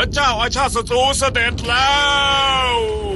พระเจ้าอาชาติศัตรูเสด็จแล้ว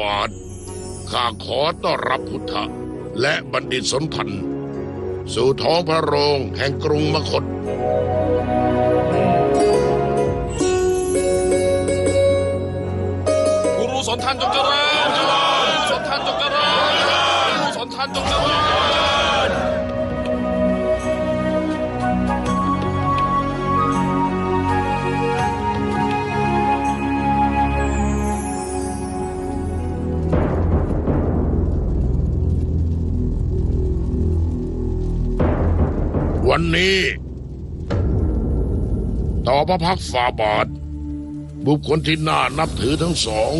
บาท ข้าขอต้อนรับพุทธะและบัณฑิตสนทันสู่ท้องพระโรงแห่งกรุงมคต กูรู้สนทันจงเจริญ วันนี้ ต่อพระพักฝ่าบาท บุคคลที่น่านับถือทั้งสอง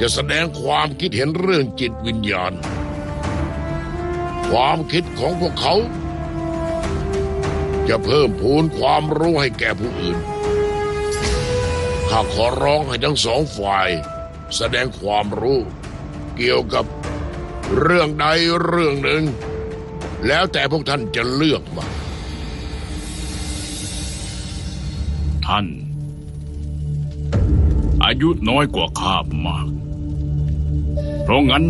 จะแสดงความคิดเห็นเรื่องจิตวิญญาณ ความคิดของพวกเขา จะเพิ่มพูนความรู้ให้แก่ผู้อื่นข้าขอร้องให้ทั้งสองฝ่าย แสดงความรู้ เกี่ยวกับเรื่องใดเรื่องหนึ่ง แล้วแต่พวกท่านจะเลือกมา ท่าน อายุน้อยกว่าข้ามาก เพราะงั้น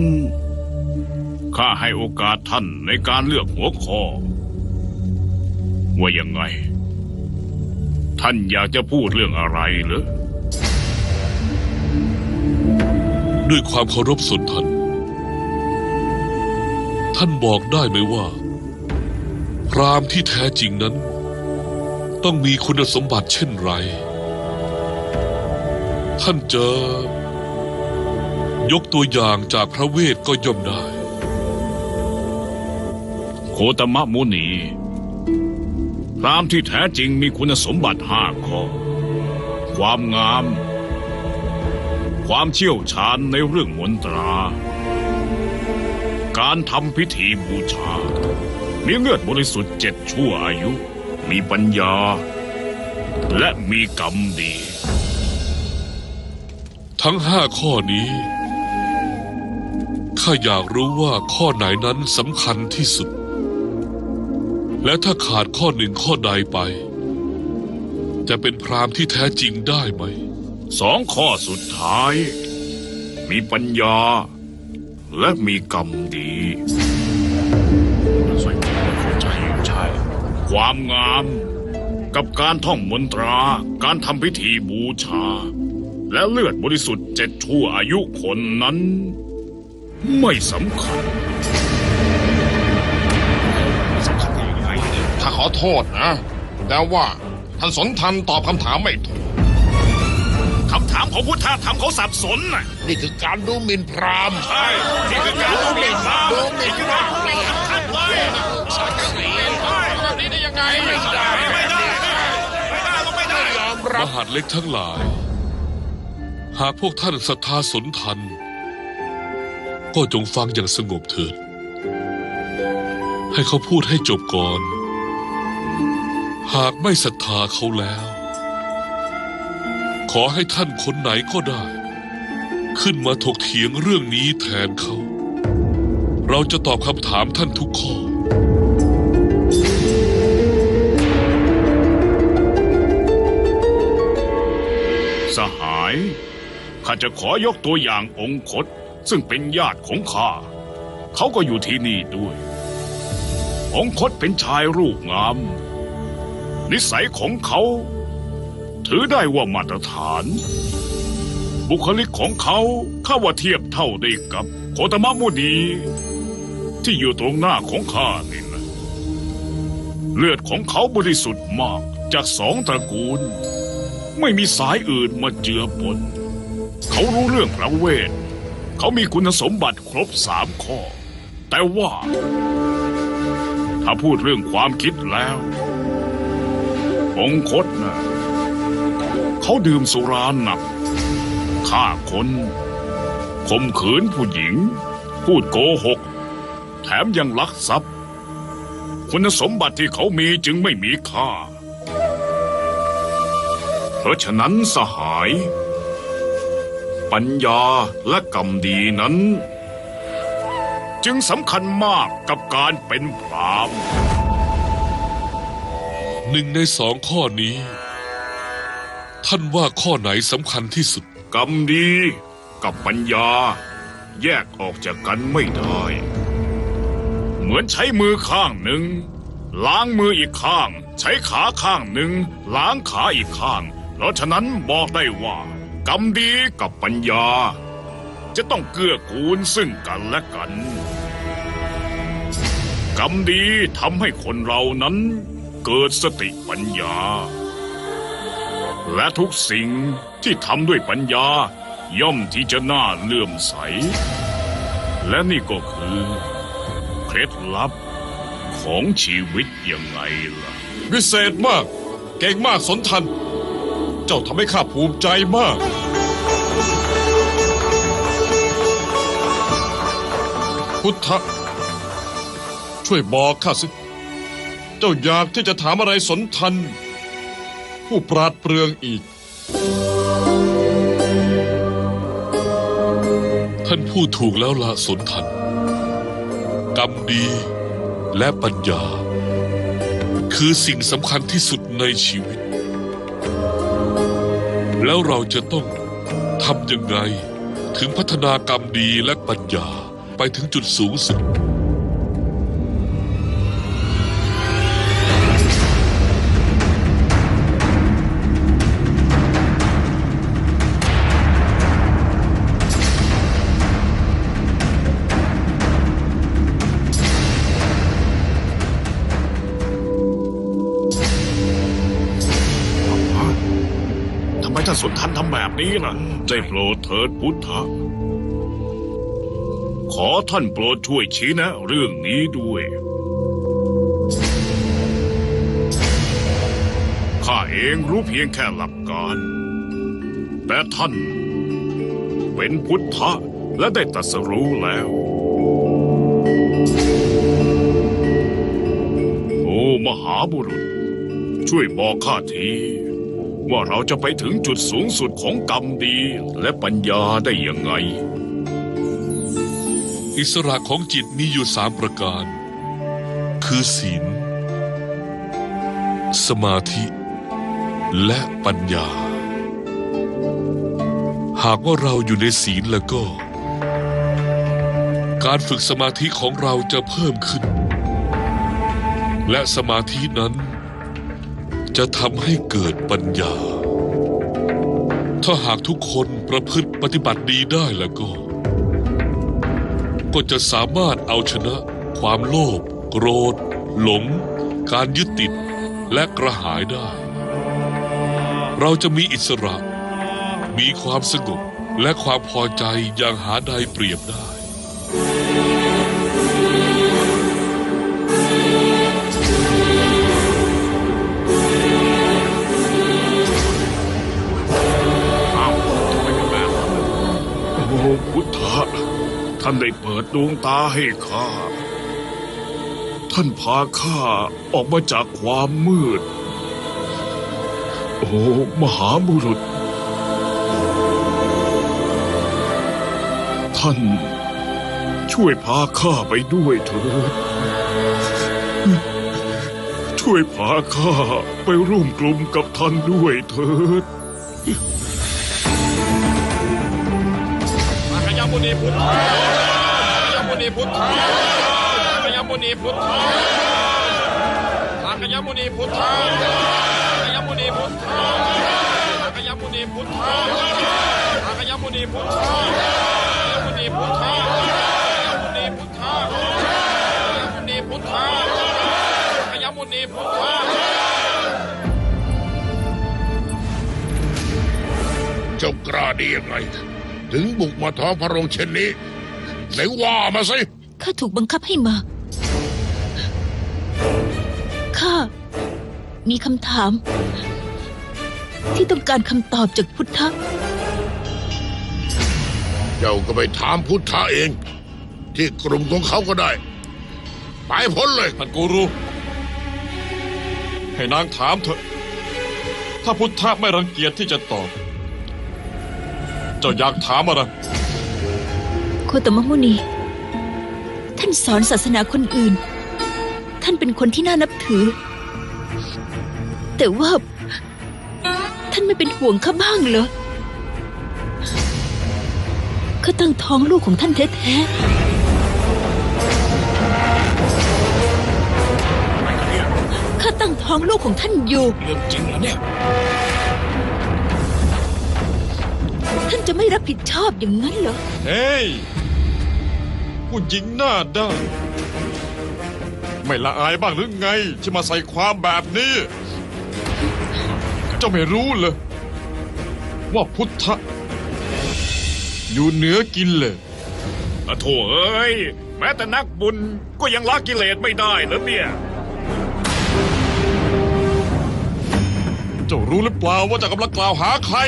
ข้าให้โอกาสท่านในการเลือกหัวข้อ ว่ายังไง ท่านอยากจะพูดเรื่องอะไรเหรอด้วยความเคารพส่วนท่าน ท่านบอกได้ไหมว่า พรามที่แท้จริงนั้น ต้องมีคุณสมบัติเช่นไร ท่านจอยกตัวอย่างจากพระเวทก็ย่อมได้ โคตมะมุนีพรามที่แท้จริงมีคุณสมบัติห้าข้อ ความงาม ความเชี่ยวชาญในเรื่องมนตรา การทำพิธีบูชา มีเลือดบริสุทธิ์เจ็ดชั่วอายุ มีปัญญา และมีกรรมดี ทั้งห้าข้อนี้ ข้าอยากรู้ว่าข้อไหนนั้นสำคัญที่สุด และถ้าขาดข้อหนึ่งข้อใดไป จะเป็นพราหมณ์ที่แท้จริงได้ไหม สองข้อสุดท้าย มีปัญญา และมีกรรมดีใส่เข้าใจใช่ ความงาม กับการท่องมนตรา การทำพิธีบูชา และเลือดบริสุทธิ์เจ็ดชั่วอายุคนนั้น ไม่สำคัญถ้าขอโทษนะ แต่ว่าท่านสนทันตอบคำถามไม่ถูก คำถามของพุทธธรรมเขาสับสนน่ะนี่คือการดูหมิ่นพราหมณ์ใช่นี่คือการดูหมิ่นพระดูหมิ่นพราหมณ์นี่คือการดูหมิ่นพระแบบนี้ได้ยังไงไม่ได้ไม่ได้ไม่ได้ก็ไม่ได้ยอมมรับหาดเล็กทั้งหลาย หากพวกท่านศรัทธาสนทัน ก็จงฟังอย่างสงบเถิด ให้เขาพูดให้จบก่อน หากไม่ศรัทธาเขาแล้ว ขอให้ท่านคนไหนก็ได้ ขึ้นมาถกเถียงเรื่องนี้แทนเขา เราจะตอบคำถามท่านทุกข้อ สหาย ข้าจะขอยกตัวอย่างองคตซึ่งเป็นญาติของข้า เขาก็อยู่ที่นี่ด้วย องคตเป็นชายรูปงาม นิสัยของเขา ถือได้ว่ามาตรฐาน บุคลิกของเขาข้าว่าเทียบเท่าได้กับโคตมะมุนีที่อยู่ตรงหน้าของข้านี่นะเลือดของเขาบริสุทธิ์มากจากสองตระกูล ไม่มีสายอื่นมาเจือปนเขารู้เรื่องพระเวท เขามีคุณสมบัติครบสามข้อ แต่ว่า ถ้าพูดเรื่องความคิดแล้วองคตนะ เขาดื่มสุราหนักฆ่าคนข่มขืนผู้หญิง พูดโกหก แถมยังลักทรัพย์ คุณสมบัติที่เขามีจึงไม่มีค่า เพราะฉะนั้นสหาย ปัญญาและกรรมดีนั้น จึงสำคัญมากกับการเป็นพรามหนึ่งในสองข้อนี้ ท่านว่าข้อไหนสำคัญที่สุด กรรมดีกับปัญญา แยกออกจากกันไม่ได้ เหมือนใช้มือข้างหนึ่ง ล้างมืออีกข้าง ใช้ขาข้างหนึ่ง ล้างขาอีกข้าง เพราะฉะนั้นบอกได้ว่า กรรมดีกับปัญญา จะต้องเกื้อกูลซึ่งกันและกัน กรรมดีทำให้คนเรานั้นเกิดสติปัญญา และทุกสิ่งที่ทำด้วยปัญญา ย่อมที่จะน่าเลื่อมใส และนี่ก็คือ เคล็ดลับของชีวิตยังไงล่ะ วิเศษมาก เก่งมากสนทัน เจ้าทำให้ข้าภูมิใจมาก พุทธะช่วยบอกข้าสิ เจ้าอยากที่จะถามอะไรสนทัน ผู้ปราดเปรื่องอีก ท่านพูดถูกแล้วละสนทัน กรรมดีและปัญญา คือสิ่งสำคัญที่สุดในชีวิต แล้วเราจะต้องทำยังไง ถึงพัฒนากรรมดีและปัญญาไปถึงจุดสูงสุด ทำไมท่านสนทันทำแบบนี้ล่ะได้โปรดเถิดพุทธะ ขอท่านโปรดช่วยชี้แนะเรื่องนี้ด้วย ข้าเองรู้เพียงแค่หลักการ แต่ท่าน เป็นพุทธะและได้ตรัสรู้แล้ว โอ้มหาบุรุษ ช่วยบอกข้าที ว่าเราจะไปถึงจุดสูงสุดของกรรมดีและปัญญาได้ยังไง อิสระของจิตมีอยู่สามประการ คือศีล สมาธิ และปัญญา หากว่าเราอยู่ในศีลแล้วก็ การฝึกสมาธิของเราจะเพิ่มขึ้น และสมาธินั้น จะทำให้เกิดปัญญา ถ้าหากทุกคนประพฤติปฏิบัติดีได้แล้วก็ ก็จะสามารถเอาชนะ ความโลภโกรธ หลง การยึดติดและกระหายได้ เราจะมีอิสระ มีความสงบและความพอใจอย่างหาใดเปรียบได้ ท่านได้เปิดดวงตาให้ข้า ท่านพาข้าออกมาจากความมืด โอ้มหาบุรุษ ท่านช่วยพาข้าไปด้วยเถิด ช่วยพาข้าไปร่วมกลุ่มกับท่านด้วยเถิด มุนีพุทธายมุนีพุทธายมุนีพุทธาทางยมุนีพุทธายมุนีพุทธาทางยมุนีพุทธาทางยมุนีพุทธายมุนีพุทธายมุนีพุทธายมุนีพุทธายมุนีพุทธาจ้ากล้าได้ยังไง ถึงบุกมาท้องพระโรงเช่นนี้ไหนว่ามาสิ ข้าถูกบังคับให้มา ข้า มีคำถาม ที่ต้องการคำตอบจากพุทธะ เจ้าก็ไปถามพุทธะเอง ที่กลุ่มของเขาก็ได้ ไปพ้นเลย ท่านกูรู ให้นางถามเถอะ ถ้าพุทธะไม่รังเกียจที่จะตอบ เจ้าอยากถามอะไรโคตมมุนี ท่านสอนศาสนาคนอื่น ท่านเป็นคนที่น่านับถือ แต่ว่า ท่านไม่เป็นห่วงข้าบ้างเหรอข้าตั้งท้องลูกของท่านแท้ๆข้าตั้งท้องลูกของท่านอยู่ เรื่องจริงเหรอเนี่ย ท่านจะไม่รับผิดชอบอย่างนั้นเหรอ เฮ้ย ผู้หญิงหน้าด้านไม่ละอายบ้างหรือไง ที่มาใส่ความแบบนี้ เจ้าไม่รู้เลย ว่าพุทธะอยู่เหนือกินเลยอะโถเอ้ย แม้แต่นักบุญก็ยังละกิเลสไม่ได้เหรอเนี่ยเจ้ารู้หรือเปล่าว่าเจะกำลังกล่าวหาใคร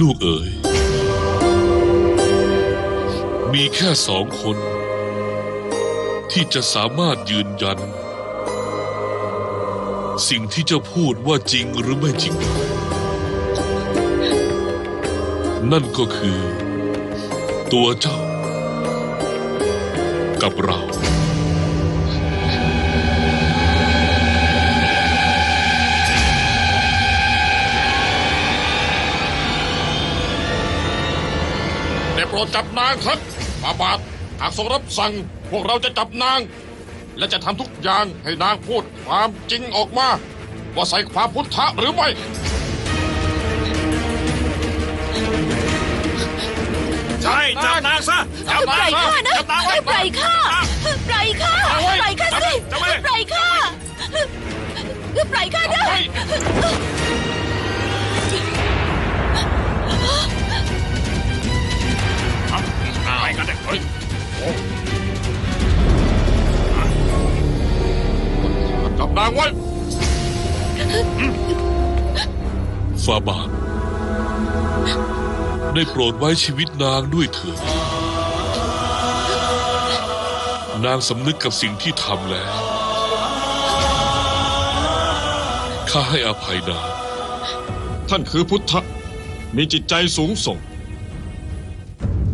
ลูกเอ๋ย มีแค่สองคน ที่จะสามารถยืนยัน สิ่งที่เจ้าพูดว่าจริงหรือไม่จริง นั่นก็คือ ตัวเจ้า กับเรา รดจับนางเถอะฟาบาทหากทรงรับสั่ง พวกเราจะจับนาง และจะทำทุกอย่างให้นางพูดความจริงออกมา ว่าใส่ความพุทธะหรือไม่ ใช่จับนางซะจับปนาล่งอยซะข้านะจับนางไว้ปล่อยข้าปล่อยข้าเอาไว้ปล่อยข้าสิจับไว้ปล่อยข้าปล่อยข้าด้วย นางไว้ฟาบาทได้โปรดไว้ชีวิตนางด้วยเถิดนางสำนึกกับสิ่งที่ทำแล้ว ข้าให้อภัยนาง ท่านคือพุทธะ มีจิตใจสูงส่ง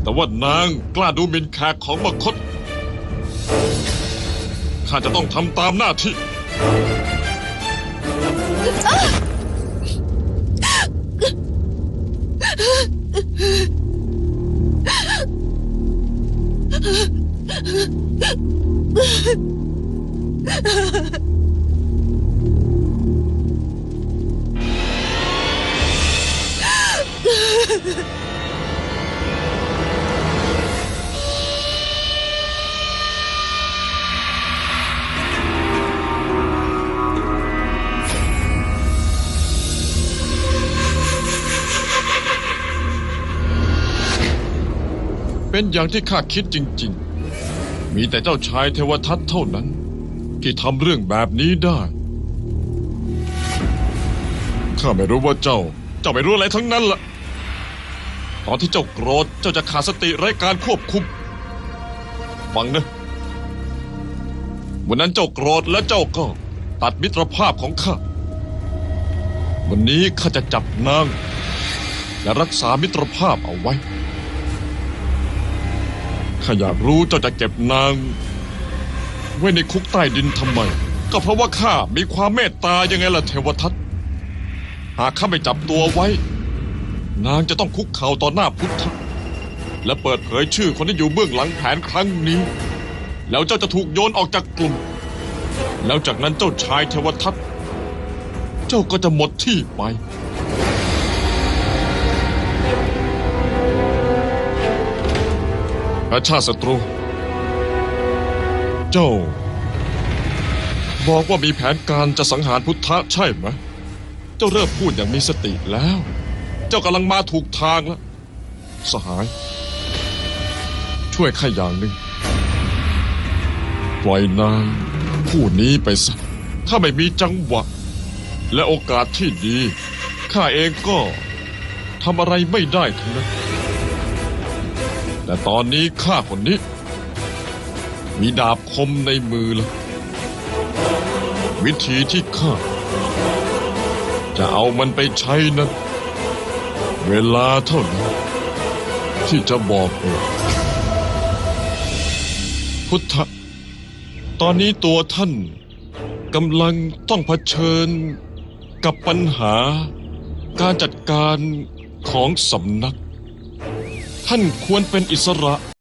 แต่ว่านางกล้าดูหมิ่นแขกของมคต ข้าจะต้องทำตามหน้าที่ Ha ha ha! เป็นอย่างที่ข้าคิดจริง ๆ มีแต่เจ้าชายเทวทัตเท่านั้น ที่ทำเรื่องแบบนี้ได้ ข้าไม่รู้ว่าเจ้า เจ้าไม่รู้อะไรทั้งนั้นล่ะ ตอนที่เจ้าโกรธ เจ้าจะขาดสติไร้การควบคุม ฟังนะ วันนั้นเจ้าโกรธและเจ้าก็ตัดมิตรภาพของข้า วันนี้ข้าจะจับนางและรักษามิตรภาพเอาไว้ ข้าอยากรู้เจ้าจะเก็บนาง ไว้ในคุกใต้ดินทำไม ก็เพราะว่าข้ามีความเมตตายังไงล่ะเทวทัตหากข้าไม่จับตัวไว้ นางจะต้องคุกเข่าต่อหน้าพุทธะและเปิดเผยชื่อคนที่อยู่เบื้องหลังแผนครั้งนี้ แล้วเจ้าจะถูกโยนออกจากกลุ่ม แล้วจากนั้นเจ้าชายเทวทัตเจ้าก็จะหมดที่ไปาชาติศัตรู เจ้า บอกว่ามีแผนการจะสังหารพุทธะใช่ไหมเจ้าเริ่มพูดอย่างมีสติแล้ว เจ้ากำลังมาถูกทางแล้ว สหาย ช่วยข้าอย่างหนึ่งปล่อยนางผู้นี้ไปซะถ้าไม่มีจังหวะ และโอกาสที่ดี ข้าเองก็ทำอะไรไม่ได้ทั้งนั้น แต่ตอนนี้ข้าคนนี้ มีดาบคมในมือแล้ว วิธีที่ข้า จะเอามันไปใช้นั้น เวลาเท่านั้นที่จะบอกเองพุทธะตอนนี้ตัวท่านกำลังต้องเผชิญกับปัญหาการจัดการของสำนัก ท่านควรเป็นอิสระ